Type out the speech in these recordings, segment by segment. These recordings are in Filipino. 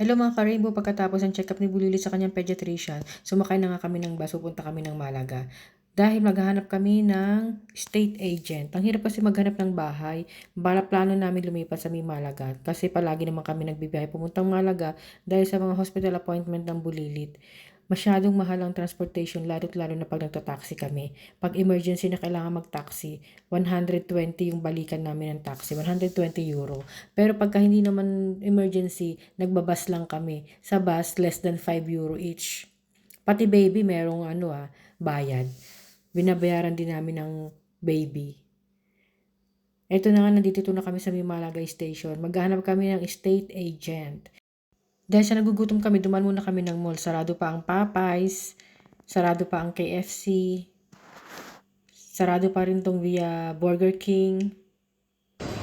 Hello mga ka-rainbow, pagkatapos ng check-up ni Bulili sa kanyang pediatrician, sumakay na nga kami ng bus, pupunta kami ng Malaga. Dahil maghahanap kami ng state agent. Ang hirap kasi maghanap ng bahay. Bala plano namin lumipat sa may Malaga. Kasi palagi naman kami nagbibiyahe pumuntang Malaga dahil sa mga hospital appointment ng Bulilit. Masyadong mahal ang transportation, lalo't lalo na pag nagtataxi kami. Pag emergency na kailangan mag-taxi, 120 yung balikan namin ng taxi, 120 euro. Pero pagka hindi naman emergency, nagbabas lang kami. Sa bus, less than 5 euro each. Pati baby, merong ano ah, bayad. Binabayaran din namin ng baby. Ito na nga, nandito na kami sa Mimalaga Station. Maghahanap kami ng estate agent. Dahil sa nagugutom kami, duman muna kami ng mall. Sarado pa ang Popeyes, sarado pa ang KFC, sarado pa rin tong via Burger King.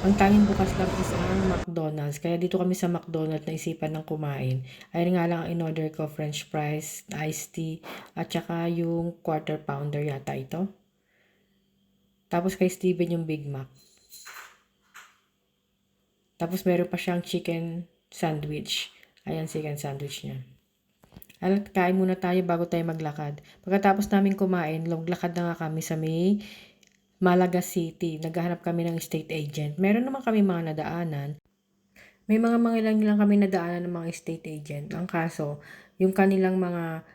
Ang tanging bukas lang is ang McDonald's. Kaya dito kami sa McDonald's na isipan ng kumain. Ayun nga lang ang in-order ko, french fries, iced tea, at saka yung quarter pounder yata ito. Tapos kay Steven yung Big Mac. Tapos meron pa siyang chicken sandwich. Ayan, chicken sandwich niya. At kain muna tayo bago tayo maglakad. Pagkatapos namin kumain, maglakad na nga kami sa may Malaga City. Naghahanap kami ng estate agent. Meron naman kami mga nadaanan. May mga mga ilang lang kami nadaanan ng mga estate agent. Ang kaso, yung kanilang mga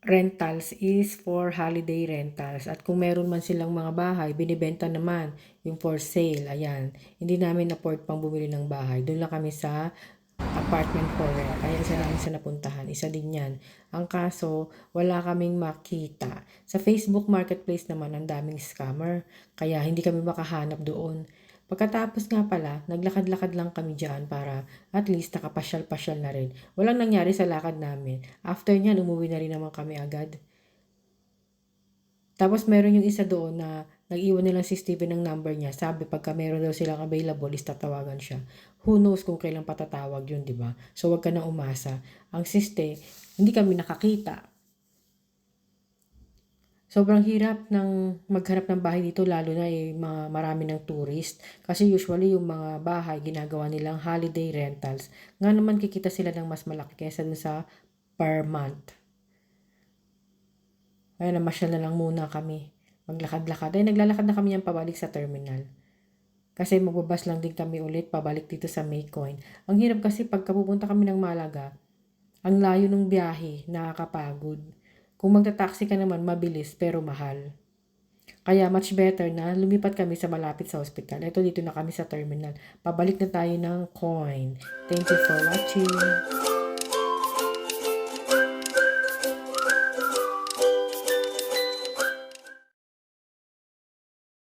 rentals is for holiday rentals. At kung meron man silang mga bahay, binibenta naman yung for sale. Ayan. Hindi namin afford pang bumili ng bahay. Doon lang kami sa apartment for rent. Kaya isa namin sa napuntahan. Isa din yan. Ang kaso, wala kaming makita. Sa Facebook Marketplace naman, ang daming scammer. Kaya hindi kami makahanap doon. Pagkatapos nga pala, naglakad-lakad lang kami dyan para at least nakapasyal-pasyal na rin. Walang nangyari sa lakad namin. After nyan, umuwi na rin naman kami agad. Tapos meron yung isa doon na nag-iwan nilang si Steven ng number niya. Sabi pagka meron daw silang available is tatawagan siya. Who knows kung kailan patatawag yun, di ba? So wag ka na umasa. Ang siste, hindi kami nakakita. Sobrang hirap ng maghanap ng bahay dito lalo na eh, mga marami ng tourist. Kasi usually yung mga bahay ginagawa nilang holiday rentals. Nga naman kikita sila ng mas malaki kaysa dun sa per month. Kaya namasyal na lang muna kami. Maglakad-lakad. Ay, naglalakad na kami yan pabalik sa terminal. Kasi magbabas lang din kami ulit pabalik dito sa Maycoin. Ang hirap kasi pagka pupunta kami ng Malaga, ang layo ng biyahe, nakakapagod. Kung magta-taxi ka naman, mabilis pero mahal. Kaya much better na lumipat kami sa malapit sa hospital. Ito dito na kami sa terminal. Pabalik na tayo ng coin. Thank you for watching.